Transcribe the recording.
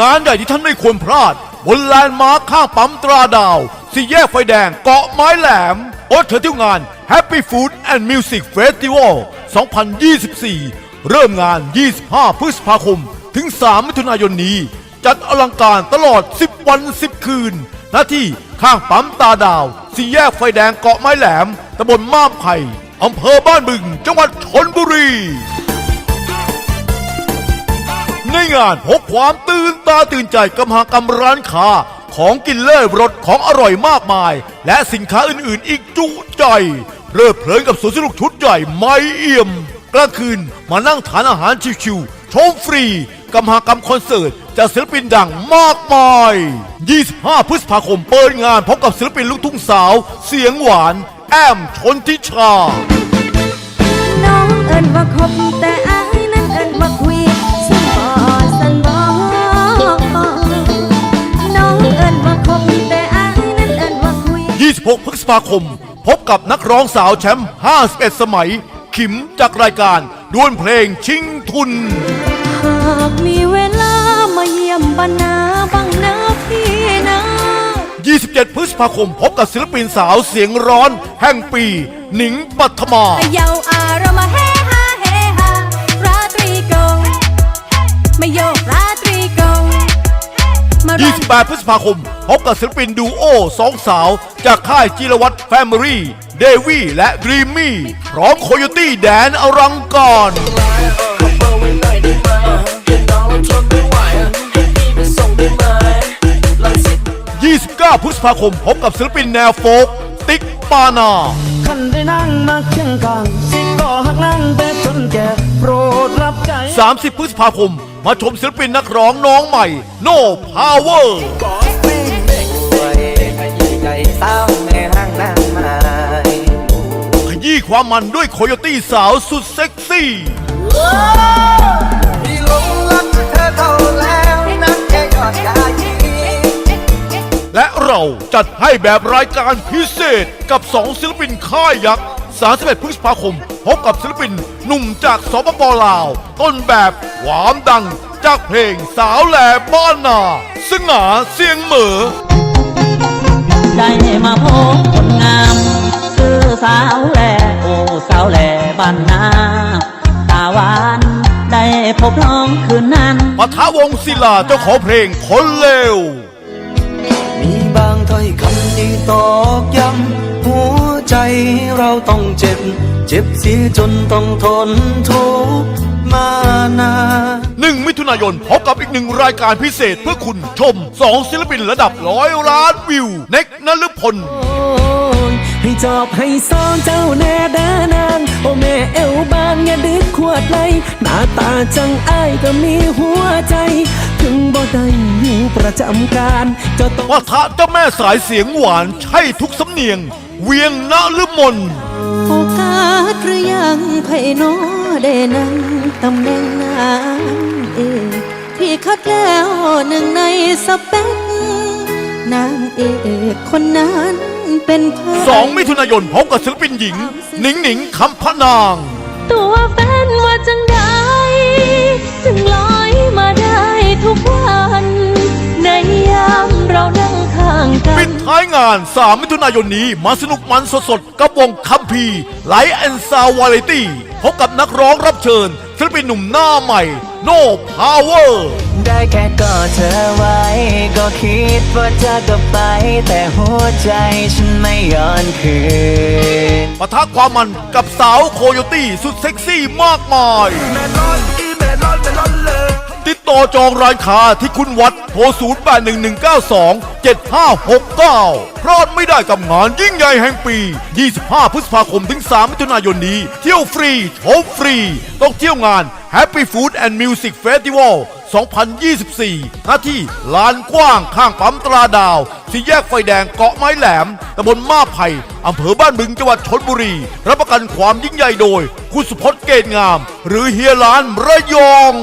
งานใหญ่ที่ท่านไม่ควรพลาด บนแลนด์มาร์คข้างปั๊มตราดาว สี่แยกไฟแดงเกาะไม้แหลมโอดเธอเที่ยวงาน Happy Food and Music Festival 2024 เริ่มงาน 25 พฤษภาคม ถึง 3 มิถุนายนนี้ จัดอลังการตลอด 10 วัน 10 คืนหน้าที่ข้างปั๊มตาดาว สี่แยกไฟแดงเกาะไม้แหลมตำบลมาบไผ่อำเภอบ้านบึง จังหวัดชนบุรี ในงานพบความตื่นตาตื่นใจกับมหากรรมร้านค้าของกินเลิศรสของอร่อยมากมาย และสินค้าอื่นๆ อีกจุใจเริ่เพลินกับสวนสนุกชุดใหญ่ไม่เอี่ยมกลางคืนมานั่งทานอาหารชิวๆชมฟรีกับมหากรรมคอนเสิร์ตจากศิลปินดังมากมาย 25 พฤษภาคมเปิดงานพบกับศิลปินลูกทุ่งสาว เสียงหวาน แอมชนทิชา 16 พฤษภาคม พบกับนักร้องสาวแชมป์ 51 สมัย ขิมจากรายการดวลเพลงชิงทุน หากมีเวลามาเยี่ยมบ้านาบ้งนะพี่นะ 27 พฤษภาคม พบกับศิลปินสาวเสียงร้อนแห่งปี หนิงปัทมา เยาอารมณ์แห 28 พฤษภาคม พบกับศิลปินดูโอสองสาว จากค่ายจิรวัตรแฟมิลี่ เดวี่และดรีมมี่ พร้อมโคโยตี้แดนอรังการ29พฤษภาคม พบกับศิลปินแนวโฟก ติ๊กปานาคันได้นั่งมาเคียงข้างสิก็หักนั่งแต่จนแก่โปรดรับใจ 30 พฤษภาคม มาชมศิลปินนักร้องน้องใหม่ โนพาวเวอร์ขยี้ความมันด้วยโคโยตี้สาวสุดเซ็กซี่และเราจัดให้แบบรายการพิเศษกับ2ศิลปินค่ายยักษ์31พฤษภาคม พบกับศิลปินหนุ่มจากสปปลาว ต้นแบบความดัง จากเพลงสาวแหล่บ้านนาสง่าเสียงเหมอ ได้มาพบคนงาม คือสาวแหล่โอ้สาวแหล่บ้านนาตาหวานได้พบน้องคืนนั้นปะทะวงศิลาเจ้าของเพลงคนเลวมีบางถ้อยคำที่ตอกย้ำหัวใจเราต้องเจ็บ เจ็บเสียจนต้องทนทุกข์ มานานหนึ่งมิถุนายนพบกับอีกหนึ่งรายการพิเศษเพื่อคุณชมสองศิลปินระดับร้อยล้านวิว เน็กนฤพลโอ้ยให้จอบให้ซ้อนเจ้าแน่ดานางโอ้แม่เอวบางอย่าดึกขวดไหลหน้าตาจังอ้ายก็มีหัวใจ ถึงบ่ได้อยู่ประจำการเจะต้องปะทะเจ้าแม่สายเสียงหวานใช่ทุกสำเนียง เวียงนฤมล โอกาสหรือยังไผโนได้นั่ง ตำแหน่งนางเอกที่คัดแล้วหนึ่งในสเปกนางเอกคนนั้นเป็นใคร สองมิถุนายนพบกับศิลปินหญิง หนิงหนิงคำพะนาง ตัวแฟนว่าจังได้ จึงลอยมาได้ทุกวันใน ปินดท้ายงาน 3 มิถุนายนนี้มาสนุกมันสดๆ กับวงคัมพีไลท์แอนซาววาไรตี้พบกับนักร้องรับเชิญศิลปินหนุ่มหน้าใหม่ โนพาวเวอร์ ได้แค่กอดเธอไว้ ก็คิดว่าจะกลับไป แต่หัวใจฉันไม่ย้อนคืนปะทะความมันกับสาวโคโยตี้สุดเซ็กซี่มากมายติด ต่อจองร้านค้าที่คุณวัดโทร 0 8 1 1 9 2 7 5 6 9 พลาดไม่ได้กับงานยิ่งใหญ่แห่งปี 25 พฤษภาคมถึง 3 มิถุนายนนี้ เที่ยวฟรีชมฟรี ต้องเที่ยวงาน Happy Food and Music Festival 2024 หน้าที่ลานกว้างข้างปั๊มตราดาว สี่แยกไฟแดงเกาะไม้แหลมตำบลมาไผ่อำเภอบ้านบึงจังหวัดชนบุรี รับประกันความยิ่งใหญ่โดย คุณสุพจน์เกตงาม หรือเฮียร้านระยอง